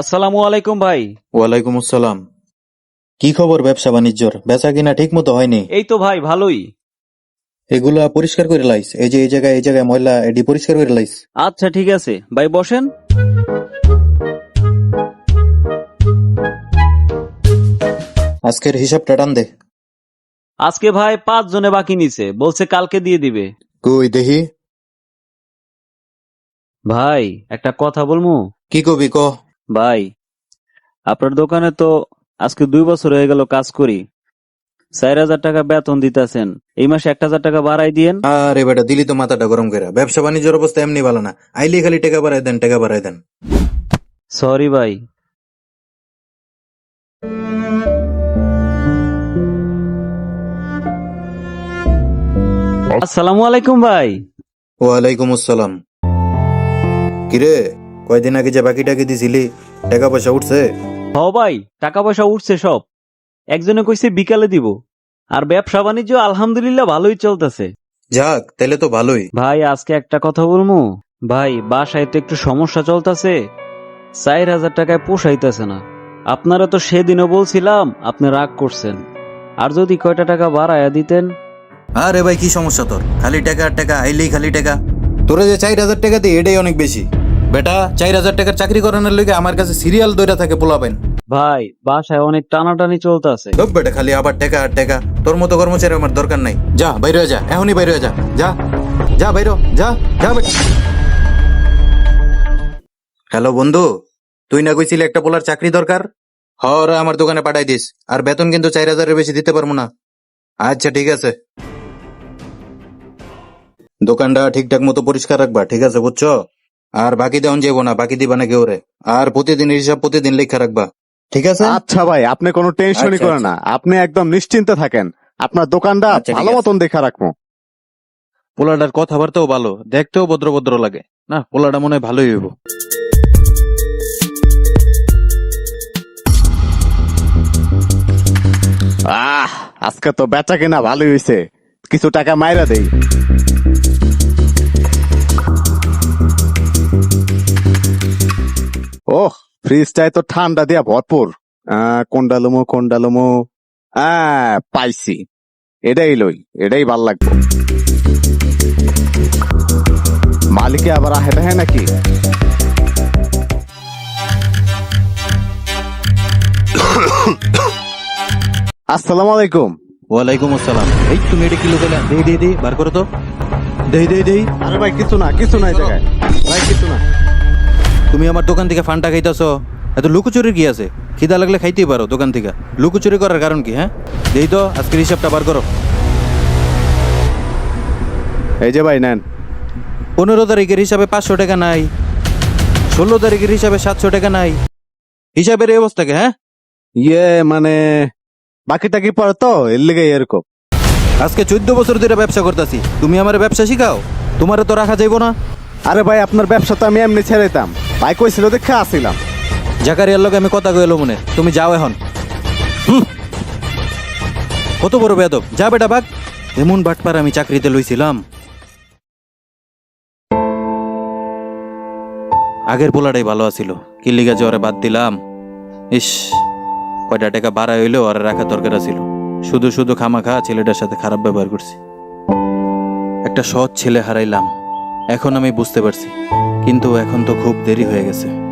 আসসালামু আলাইকুম ভাই। ওয়ালাইকুম আসসালাম। কি খবর ব্যবসা বাণিজ্যর? বেচা কিনা ঠিক মতো হয়নি? এই তো ভাই ভালোই। এগুলা পরিষ্কার করে লাইস। এই যে এই জায়গায় এই জায়গায় ময়লা এডি পরিষ্কার করে লাইস। আচ্ছা ঠিক আছে। ভাই বসেন। আজকের হিসাবটা টান দে। আজকে ভাই পাঁচ জনে বাকি নিছে। বলছে কালকে দিয়ে দিবে। কই দেখি। ভাই একটা কথা বলমু? কি কবি ক? ভাই আপনার দোকানে তো আজকে দুই বছর হয়ে গেল কাজ করি। চার হাজার টাকা বেতন দিতেছেন। এই মাসে এক হাজার টাকা বাড়াই দিয়েন। আরে বেটা দিলি তো মাথাটা গরম করে ব্যবসা বাণিজ্যের অবস্থা এমনি ভালো না। আইলি খালি টাকা বাড়াই দেন টাকা বাড়াই দেন। সরি ভাই। আসসালামু আলাইকুম ভাই। ওয়ালাইকুম আসসালাম। কিরে? কয়দিন আগে যে বাকি টাকি দিছিলি টাকা পয়সা উঠছে? হ ভাই টাকা পয়সা উঠছে সব। একজনে কইছে বিকালে দিব। আর ব্যবসা বাণিজ্য আলহামদুলিল্লাহ ভালোই চলতেছে। যাক তাহলে তো ভালোই। ভাই আজকে একটা কথা বলমু? ভাই বাসায় তো একটু সমস্যা চলতেছে। চার হাজার টাকায় পোষাইতেছে না। আপনারা তো সেদিনও বলছিলাম আপনি রাগ করছেন। আর যদি কয়টা টাকা বাড়ায়া দিতেন? আরে ভাই কি সমস্যা তোর? খালি টাকা আর টাকা আইলেই খালি টাকা। তোরা যে চার হাজার টাকা দিই এটাই অনেক বেশি। বেটা চার হাজার টাকার চাকরি করানোর লেগে আমার কাছে সিরিয়াল দইরা থাকে পোলাবেন ভাই বাসায় অনেক টানাটানি চলতেছে। সব বেটা খালি আবার টাকা আর টাকা। তোর মতো কর্মচারী আমার দরকার নাই। যা বাইরে যা এখনই বাইরে যা। যা যা বাইরে যা যা বেটা। হ্যালো বন্ধু তুই না কইছিলি একটা পোলার চাকরি দরকার? হ ওরা আমার দোকানে পাঠাই দিস। আর বেতন কিন্তু চার হাজারের বেশি দিতে পারব না। আচ্ছা ঠিক আছে। দোকানটা ঠিকঠাক মতো পরিষ্কার রাখবা ঠিক আছে বুঝছ? আর বাকি দেওয়ান যাব না বাকি দিবা না কেউ রে আর প্রতিদিন হিসাব প্রতিদিন লেখা রাখবা। ঠিক আছে? আচ্ছা ভাই আপনি কোনো টেনশনই আচ্ছা, করেন না। আপনি একদম নিশ্চিন্তে থাকেন। আপনার দোকানটা আচ্ছা, ঠিক ভালো আছে। মতন দেখা রাখব। পোলাটার কথাবার্তাও ভালো। দেখতেও ভদ্র ভদ্র লাগে। না পোলাটা মনে হয় ভালোই হইব। আহ আজকে তো বেচা কিনা ভালোই হয়েছে কিছু টাকা মাইরা দেই। ওহ ফ্রিজটায় তো ঠান্ডা দিয়া ভরপুর। কোনটা লমো কোনটা লমো পাইছি। এটাই লই এটাই ভালো লাগবে। মালিকে আবার আহে টাহে নাকি? আসসালামু আলাইকুম। ওয়ালাইকুম আসসালাম। এই তুমি এটা কিলো দিলে দেই দেই দেই বার করো তো। দেই দেই দেই। আরে ভাই কিছু না কিছু নাই জায়গায়। ভাই কিছু না। তুমি আমার দোকান থেকে ফান্টা খাইতেছো? এত লুকোচুরি কি আছে? খিদা লাগলে খাইতেই পারো দোকান থেকে। লুকোচুরি করার কারণ কি হ্যাঁ? দেই তো আজকের হিসাবটা বার করো। এই যে ভাই নেন। পনেরো তারিখের হিসাবে পাঁচশো টাকা নাই। ষোলো তারিখের হিসাবে সাতশো টাকা নাই। হিসাবের এই অবস্থা কে হ্যাঁ? ইয়ে মানে বাকিটা কি পড়ে তো? এর লিগে এরকম। আজকে চোদ্দ বছর ধরে ব্যবসা করতেছি। তুমি আমার ব্যবসা শিখাও? তোমার তো রাখা যাইব না। আরে ভাই আপনার ব্যবসা তো আমি এমনি ছেড়ে দিতাম। ভাই কইছিল দেখে আসিলাম। জাকারিয়ার লগে আমি কথা কইলো মনে। তুমি যাও এখন। কত বড় বেদব যা বেটা বাঘ এমন বাটপার আমি চাকরিতে লইছিলাম। আগের পোলাটাই ভালো আছিল। কিল্লিগা জ্বরে বাদ দিলাম। ইস, কয়টা টাকা বাড়া হইলেও আর রাখা দরকার ছিল শুধু শুধু খামাখা ছেলেটার সাথে খারাপ ব্যবহার করছি। একটা সৎ ছেলে হারাইলাম। এখন আমি বুঝতে পারছি কিন্তু এখন তো খুব দেরি হয়ে গেছে।